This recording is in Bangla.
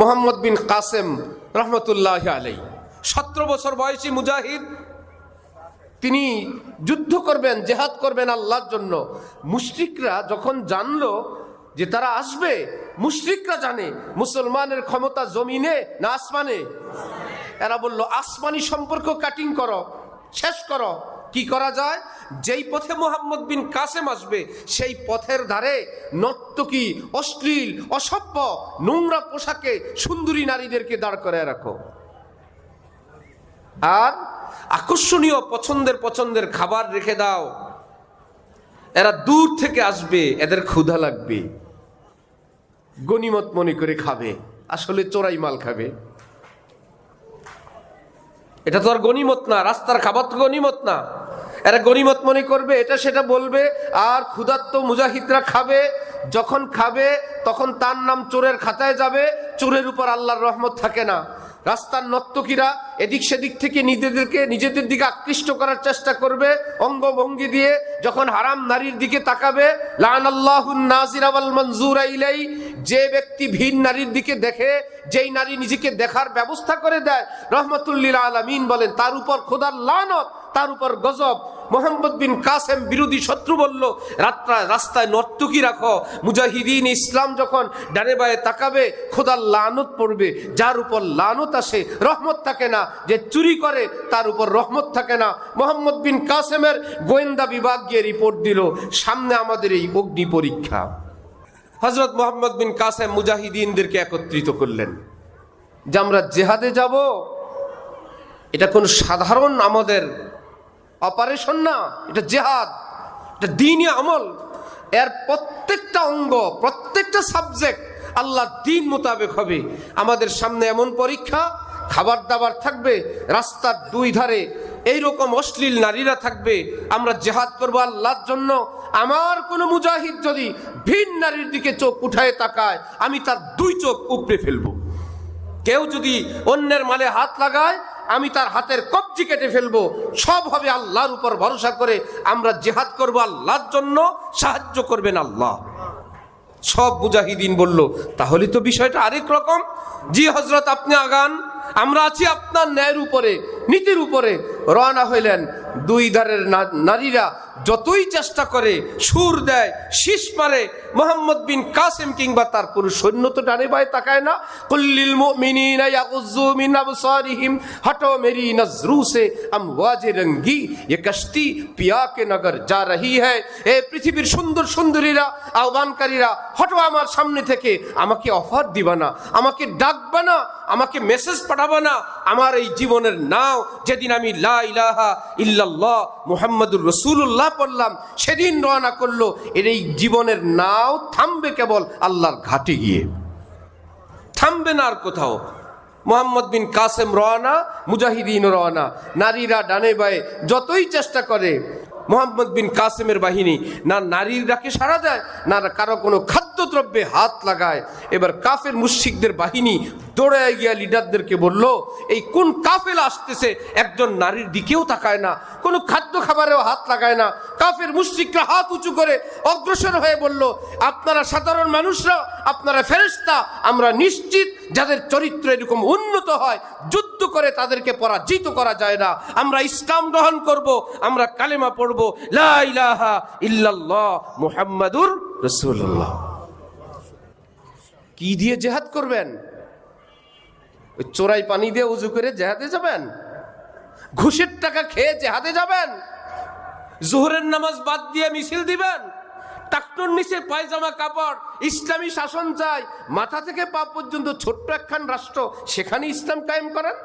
মোহাম্মদ বিন কাসেম রহমতুল্লাহ আলাই। সতেরো বছর বয়সী মুজাহিদ, তিনি যুদ্ধ করবেন, জেহাদ করবেন আল্লাহর জন্য। মুশরিকরা যখন জানলো যে তারা আসবে, মুশরিকরা জানে, মুসলমানের ক্ষমতা জমিনে না আসমানে? এরা বলল, আসমানি সম্পর্ক কাটিং করো, শেষ করো। কি করা যায়? যেই পথে মোহাম্মদ বিন কাসেম আসবে, সেই পথের ধারে নর্তকী, অশ্লীল, অসভ্য, নোংরা পোশাকে সুন্দরী নারীদেরকে দাঁড় করে রাখো। আর আকর্ষণীয় পছন্দের পছন্দের খাবার রেখে দাও। এরা দূর থেকে আসবে, এদের ক্ষুধা লাগবে। গনিমত মনে করে খাবে, আসলে চোরাই মাল খাবে। এটা তো আর গনিমত না, রাস্তার খাবার তো গনিমত না। এরা গরিমত মনে করবে, এটা সেটা বলবে, আর ক্ষুধার্ত মুজাহিদরা খাবে, যখন খাবে, তখন তার নাম চোরের খাতায় যাবে, চোরের উপর আল্লাহর রহমত থাকে না। রাস্তার নর্তকীরা এদিক সেদিক থেকে নিজেদেরকে, নিজেদের দিকে আকৃষ্ট করার চেষ্টা করবে অঙ্গভঙ্গি দিয়ে যখন হারাম নারীর দিকে তাকাবে ইলাই যে ব্যক্তি ভিন নারীর দিকে দেখে, যেই নারী নিজেকে দেখার ব্যবস্থা করে দেয় রহমতুল্লিল আলমিন বলেন, তার উপর খোদার লানত, তার উপর গজব। মোহাম্মদ বিন কাসেম বিরোধী শত্রু বলল, রাত্রা, রাস্তায় নর্তকী রাখো। মুজাহিদিন ইসলাম যখন ডানে বায়ে তাকাবে, খোদার লানত পড়বে। যার উপর লানত আসে, রহমত থাকে না। যে চুরি করে, তার উপর রহমত থাকে না। মোহাম্মদ বিন কাসেমের গোয়েন্দা বিভাগ গিয়ে রিপোর্ট দিল, সামনে আমাদের এই অগ্নি পরীক্ষা। হজরত মোহাম্মদ বিন কাসেম মুজাহিদিনদেরকে একত্রিত করলেন, যে আমরা জেহাদে যাব, এটা কোন সাধারণ আমাদের অপারেশন না, এটা জেহাদ, এটা দিনই আমল। এর প্রত্যেকটা অঙ্গ, প্রত্যেকটা সাবজেক্ট আল্লাহ দিন মোতাবেক হবে। আমাদের সামনে এমন পরীক্ষা খাবার দাবার থাকবে, রাস্তার দুই ধারে এই রকম অশ্লীল নারীরা থাকবে, আমরা জেহাদ করব আল্লাহর জন্য। আমার কোনো মুজাহিদ যদি ভিন নারীর দিকে চোখ উঠায় তাকায়, আমি তার দুই চোখ উপড়ে ফেলব। কেউ যদি অন্যের মালে হাত লাগায় আমি তার হাতের কবজি কেটে ফেলব। সব হবে আল্লাহর উপর ভরসা করে। আমরা জেহাদ করব আল্লাহর জন্য, সাহায্য করবেন আল্লাহ। সব মুজাহিদিন বলল, তাহলে তো বিষয়টা আরেক রকম। জি হজরত আপনি আগান। আমরা আছি আপনার ন্যায়ের উপরে। নীতির উপরে রওনা হইলেন। দুই ধারের নারীরা যতই চেষ্টা করে সুর দেয়, শীষ মারে, মোহাম্মদ বিন কাসেম কিংবা তার পুরো সৈন্য তো ডানে বায়ে তাকায় না। কুল্লিল মুমিনিনা ইয়াগুজ্জু মিন আবসারিহিম, হটো মেরি নজরু সে আমওয়াজে রঙ্গি ये কশতি পিয়া কে নগর যা রহি হ্যায় এ পৃথিবীর সুন্দর সুন্দরীরা, আহ্বানকারীরা, হটো আমার সামনে থেকে আমাকে অফার দিবা না, আমাকে ডাকবা না, আমাকে মেসেজ পাঠাবা না আমার এই জীবনের নাও। যেদিন আমি লা ইলাহা ইল্লাল্লাহ মুহাম্মাদুর রসুল্লাহ পড়লাম, সেদিন রওনা করল। এর এই জীবনের নাও থামবে কেবল আল্লাহর ঘাটে গিয়ে। থামবে না আর কোথাও। মোহাম্মদ বিন কাসেম রওনা, মুজাহিদিন রওনা। নারীরা ডানে বায়ে যতই চেষ্টা করে, মোহাম্মদ বিন কাসেমের বাহিনী, না নারীর ডাকে সাড়া দেয়, না কারও কোনো খাদ্যদ্রব্যে হাত লাগায়। এবার কাফের মুশিকদের বাহিনী দৌড়ে গিয়া লিডারদেরকে বলল, এই কোন কাফেলা আসতেছে? একজন নারীর দিকেও তাকায় না, কোনো খাদ্য খাবারেও হাত লাগায় না। কাফের মুশরিকরা হাত উঁচু করে অগ্রসর হয়ে বলল, আপনারা সাধারণ মানুষরা, আপনারা ফেরেশতা, আমরা নিশ্চিত যাদের চরিত্র এরকম উন্নত হয়, যুদ্ধ করে তাদেরকে পরাজিত করা যায় না। আমরা ইসলাম গ্রহণ করব, আমরা কালেমা পড়ব। লা ইলাহা ইল্লাল্লাহ মুহাম্মাদুর রাসূলুল্লাহ। কি দিয়ে জেহাদ করবেন? ওই চোরাই পানি দিয়ে উজু করে জেহাদে যাবেন? ঘুষের টাকা খেয়ে জেহাদে যাবেন? জোহরের নামাজ বাদ দিয়ে মিছিল দিবেন? টাকটুর নিচে পায়জামা কাপড়, ইসলামী শাসন চাই, মাথা থেকে পা পর্যন্ত ছোট্ট একখান রাষ্ট্র, সেখানে ইসলাম কায়েম করেন?